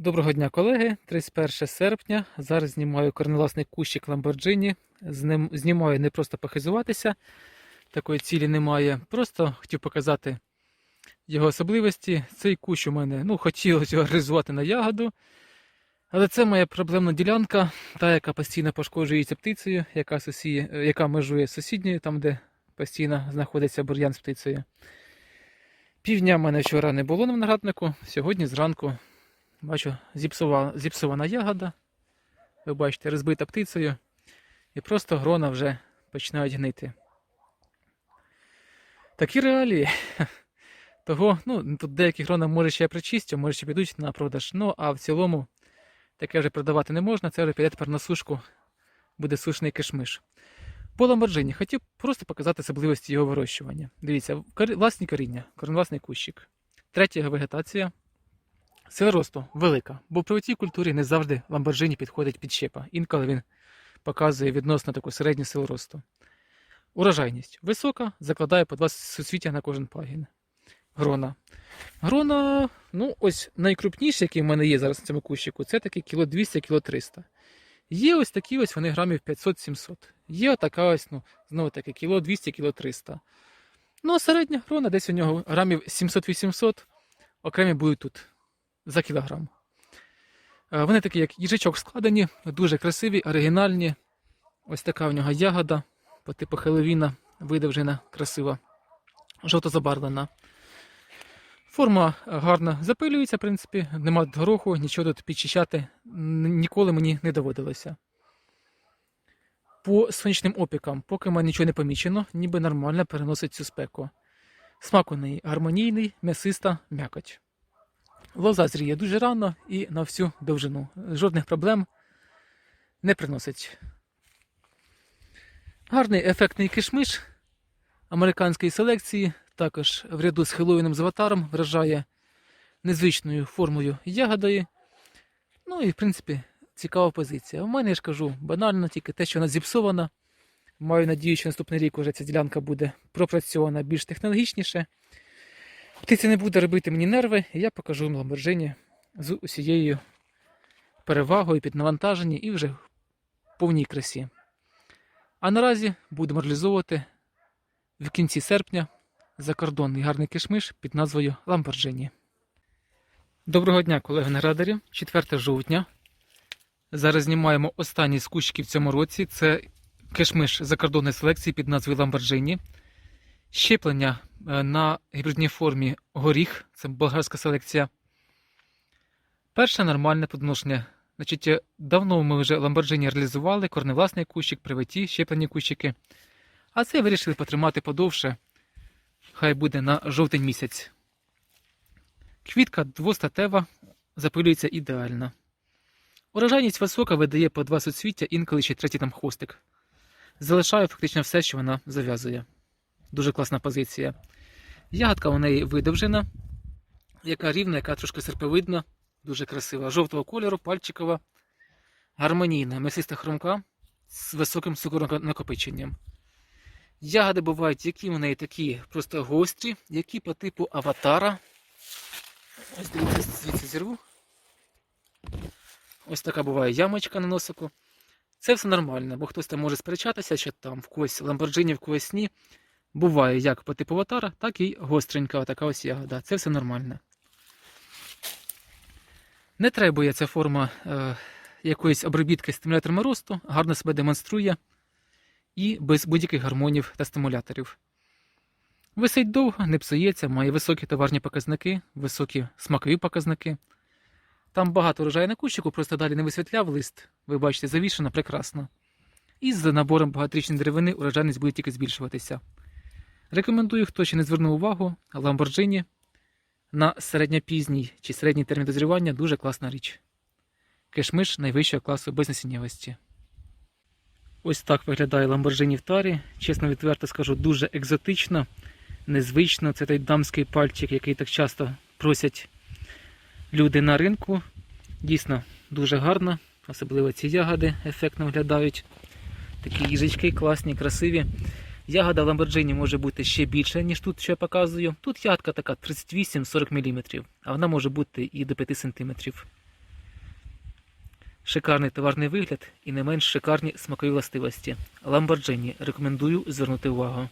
Доброго дня, колеги. 31 серпня. Зараз знімаю корнеласний кущик ним знімаю не просто похизуватися, такої цілі немає. Просто хотів показати його особливості. Цей кущ у мене ну, хотілося його реалізувати на ягоду. Але це моя проблемна ділянка, та, яка постійно пошкоджується птицею, яка, сусіє, яка межує з сусідньою, там, де постійно знаходиться бур'ян з птицею. Півдня в мене вчора не було на винограднику, сьогодні зранку Бачу, зіпсова, зіпсована ягода. Ви бачите, розбита птицею. І просто грона вже починають гнити. Такі реалії. Того, ну, тут деякі грона може ще причистю, може ще підуть на продаж. Ну, а в цілому таке вже продавати не можна, це вже піде тепер на сушку, буде сушний кишмиш. По ламборджині хотів просто показати особливості його вирощування. Дивіться, власні коріння, корневласний кущик. Третя вегетація. Сила росту велика, бо при цій культурі не завжди ламборджині підходить під щепа. Інколи він показує відносно таку середню силу росту. Урожайність висока, закладає по два суцвіття на кожен пагін. Грона. Грона, ну, ось найкрупніші, які в мене є зараз на цьому кущику, це такі кіло 200 кіло 300. Є ось такі ось вони грамів 500-700. Є така ось, ну, знову таки, кіло 200 кіло 300. Ну, а середня грона десь у нього грамів 700-800, окремі будуть тут за кілограм. Е, Вони такі, як їжачок складені, дуже красиві, оригінальні. Ось така в нього ягода по типу Хеловіна, видовжена, красива, жовто-забарвлена. Форма е, гарно запилюється, в принципі, нема гороху, нічого тут підчищати ніколи мені не доводилося. По сонячним опікам, поки мене нічого не помічено, ніби нормально переносить цю спеку. Смак у неї гармонійний, м'ясиста, м'якоть. Лоза зріє дуже рано і на всю довжину. Жодних проблем не приносить. Гарний ефектний кишмиш американської селекції, також в ряду з хеловіним з аватаром вражає незвичною формою ягодою. Ну і, в принципі, цікава позиція. У мене я ж кажу, банально тільки те, що вона зіпсована. Маю надію, що наступний рік уже ця ділянка буде пропрацьована більш технологічніше. Птиця не буде робити мені нерви, і я покажу вам ламборджині з усією перевагою під навантаженні і вже в повній красі. А наразі будемо реалізовувати в кінці серпня закордонний гарний кишмиш під назвою Ламборджині. Доброго дня, колеги виноградарі. 4 жовтня. Зараз знімаємо останні з кущиків в цьому році. Це кишмиш закордонної селекції під назвою Ламборджині. Щеплення е, на гібридній формі горіх, це болгарська селекція. Перше нормальне подношення. Значить, е, давно ми вже Lamborghini реалізували, корневласний кущик, привиті, щеплені кущики. А це вирішили потримати подовше. Хай буде на жовтень місяць. Квітка двостатева, запилюється ідеально. Урожайність висока видає по два суцвіття, інколи ще третій там хвостик. Залишаю фактично все, що вона зав'язує. Дуже класна позиція. Ягодка у неї видовжена, яка рівна, яка трошки серповидна, дуже красива. Жовтого кольору, пальчикова, гармонійна, м'ясиста хромка з високим цукронакопиченням. Ягоди бувають, які у неї такі просто гострі, які по типу аватара. Ось дивіться, звідси зірву. Ось така буває ямочка на носику. Це все нормально, бо хтось там може сперечатися, що там в когось Lamborghini, в когось ні. Буває як по типу аватара, так і гостренька така ось ягода. Це все нормально. Не требує ця форма е, якоїсь обробітки стимуляторами росту, гарно себе демонструє і без будь-яких гормонів та стимуляторів. Висить довго, не псується, має високі товарні показники, високі смакові показники. Там багато урожаю на кущику, просто далі не висвітляв лист. Ви бачите, завішено прекрасно. І з набором багаторічної деревини урожайність буде тільки збільшуватися. Рекомендую, хто ще не звернув увагу, Lamborghini на середньопізній чи середній термін дозрівання дуже класна річ. Кешмиш найвищого класу безнасіннєвості. Ось так виглядає Lamborghini в тарі. Чесно відверто скажу, дуже екзотично, незвично. Це той дамський пальчик, який так часто просять люди на ринку. Дійсно дуже гарно, особливо ці ягоди ефектно виглядають. Такі їжачки класні, красиві. Ягода Lamborghini може бути ще більша, ніж тут, що я показую. Тут ягодка така 38-40 мм, а вона може бути і до 5 см. Шикарний товарний вигляд і не менш шикарні смакові властивості. Lamborghini. Рекомендую звернути увагу.